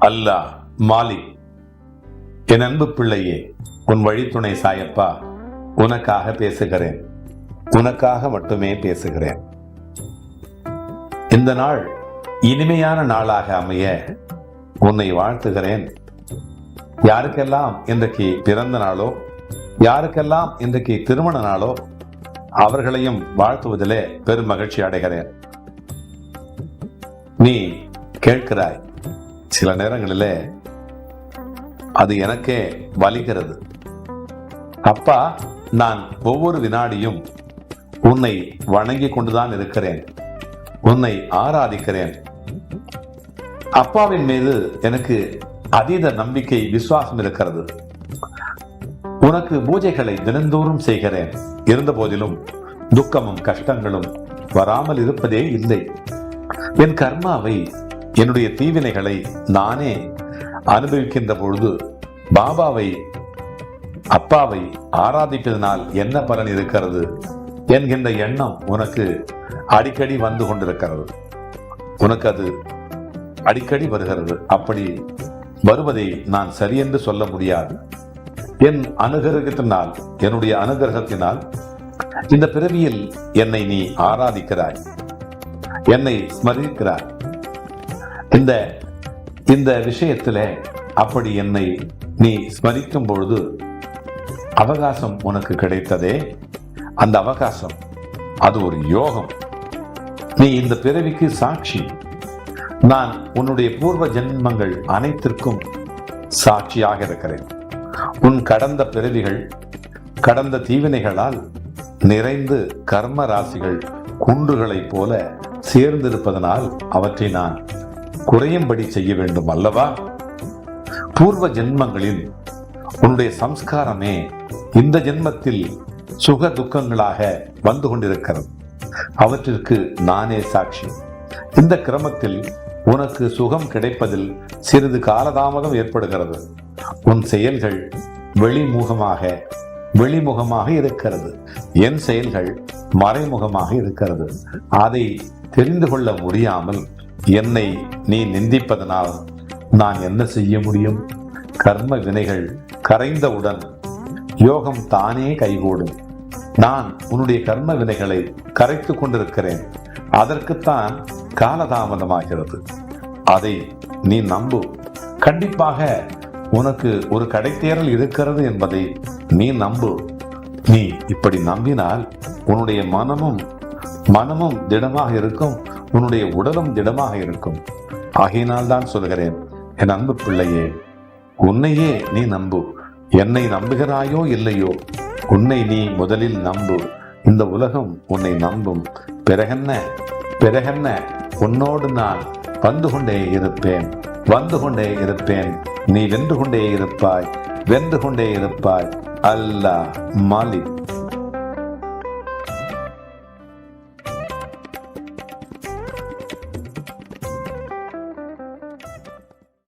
அல்லாஹ் மாலிக் என் அன்பு பிள்ளையே உன் வழித்துணை சாயப்பா உனக்காக பேசுகிறேன். உனக்காக மட்டுமே பேசுகிறேன். இந்த நாள் இனிமையான நாளாக அமைய உன்னை வாழ்த்துகிறேன். யாருக்கெல்லாம் இன்றைக்கு பிறந்த நாளோ யாருக்கெல்லாம் இன்றைக்கு திருமண நாளோ அவர்களையும் வாழ்த்துவதிலே பெரும் மகிழ்ச்சி அடைகிறேன். நீ கேட்கிறாய் சில நேரங்களிலே அது எனக்கே வலிக்கிறது. அப்பா நான் ஒவ்வொரு வினாடியும் உன்னை வணங்கி கொண்டுதான் இருக்கிறேன். உன்னை ஆராதிக்கிறேன். அப்பாவின் மீது எனக்கு அதீத நம்பிக்கை விசுவாசம் இருக்கிறது. உனக்கு பூஜைகளை தினந்தோறும் செய்கிறேன். இருந்த போதிலும் துக்கமும் கஷ்டங்களும் வராமல் இருப்பதே இல்லை. என் கர்மாவை என்னுடைய தீவினைகளை நானே அனுபவிக்கின்ற பொழுது பாபாவை அப்பாவை ஆராதிப்பதனால் என்ன பலன் இருக்கிறது என்கின்ற எண்ணம் உனக்கு அடிக்கடி வந்து கொண்டிருக்கிறது. உனக்கு அது அடிக்கடி வருகிறது. அப்படி வருவதை நான் சரியென்று சொல்ல முடியாது. என் அனுகிரகத்தினால் என்னுடைய அனுகிரகத்தினால் இந்த பிறவியில் என்னை நீ ஆராதிக்கிறாய். என்னை ஸ்மரிக்கிறாய். இந்த இந்த விஷயத்துல அப்படி என்னை நீ ஸ்மரிக்கும் பொழுது அவகாசம் உனக்கு கிடைத்ததே. அந்த அவகாசம் அது ஒரு யோகம். நீ இந்த பிறவிக்கு சாட்சி. நான் உன்னுடைய பூர்வ ஜென்மங்கள் அனைத்திற்கும் சாட்சியாக இருக்கிறேன். உன் கடந்த பிறவிகள் கடந்த தீவினைகளால் நிறைந்து கர்ம ராசிகள் குன்றுகளைப் போல சேர்ந்திருப்பதனால் அவற்றை நான் குறையும்படி செய்ய வேண்டும் அல்லவா? பூர்வ ஜென்மங்களில் உன்னுடைய சம்ஸ்காரமே இந்த ஜென்மத்தில் சுக துக்கங்களாக வந்து கொண்டிருக்கிறது. அவற்றிற்கு நானே சாட்சி. இந்த கிரமத்தில் உனக்கு சுகம் கிடைப்பதில் சிறிது காலதாமதம் ஏற்படுகிறது. உன் செயல்கள் வெளிமுகமாக வெளிமுகமாக இருக்கிறது. என் செயல்கள் மறைமுகமாக இருக்கிறது. அதை தெரிந்து கொள்ள முடியாமல் என்னை நீ நிந்திப்பதனால் நான் என்ன செய்ய முடியும்? கர்ம வினைகள் கரைந்தவுடன் யோகம் தானே கைகூடும். நான் உன்னுடைய கர்ம வினைகளை கரைத்து கொண்டிருக்கிறேன். அதற்குத்தான் காலதாமதமாகிறது. அதை நீ நம்பு. கண்டிப்பாக உனக்கு ஒரு கடைத்தேறல் இருக்கிறது என்பதை நீ நம்பு. நீ இப்படி நம்பினால் உன்னுடைய மனமும் மனமும் திடமாக இருக்கும். உன்னுடைய உடலும் திடமாக இருக்கும். ஆகையினால் தான் சொல்கிறேன் என் அன்பு பிள்ளையே உன்னையே நீ நம்பு. என்னை நம்புகிறாயோ இல்லையோ உன்னை நீ முதலில் நம்பு. இந்த உலகம் உன்னை நம்பும். பிறகென்ன பிறகென்ன உன்னோடு நான் வந்து கொண்டே இருப்பேன். வந்து கொண்டே இருப்பேன். நீ வென்று கொண்டே இருப்பாய் வென்று கொண்டே இருப்பாய். அல்லாஹ் மாலிக்.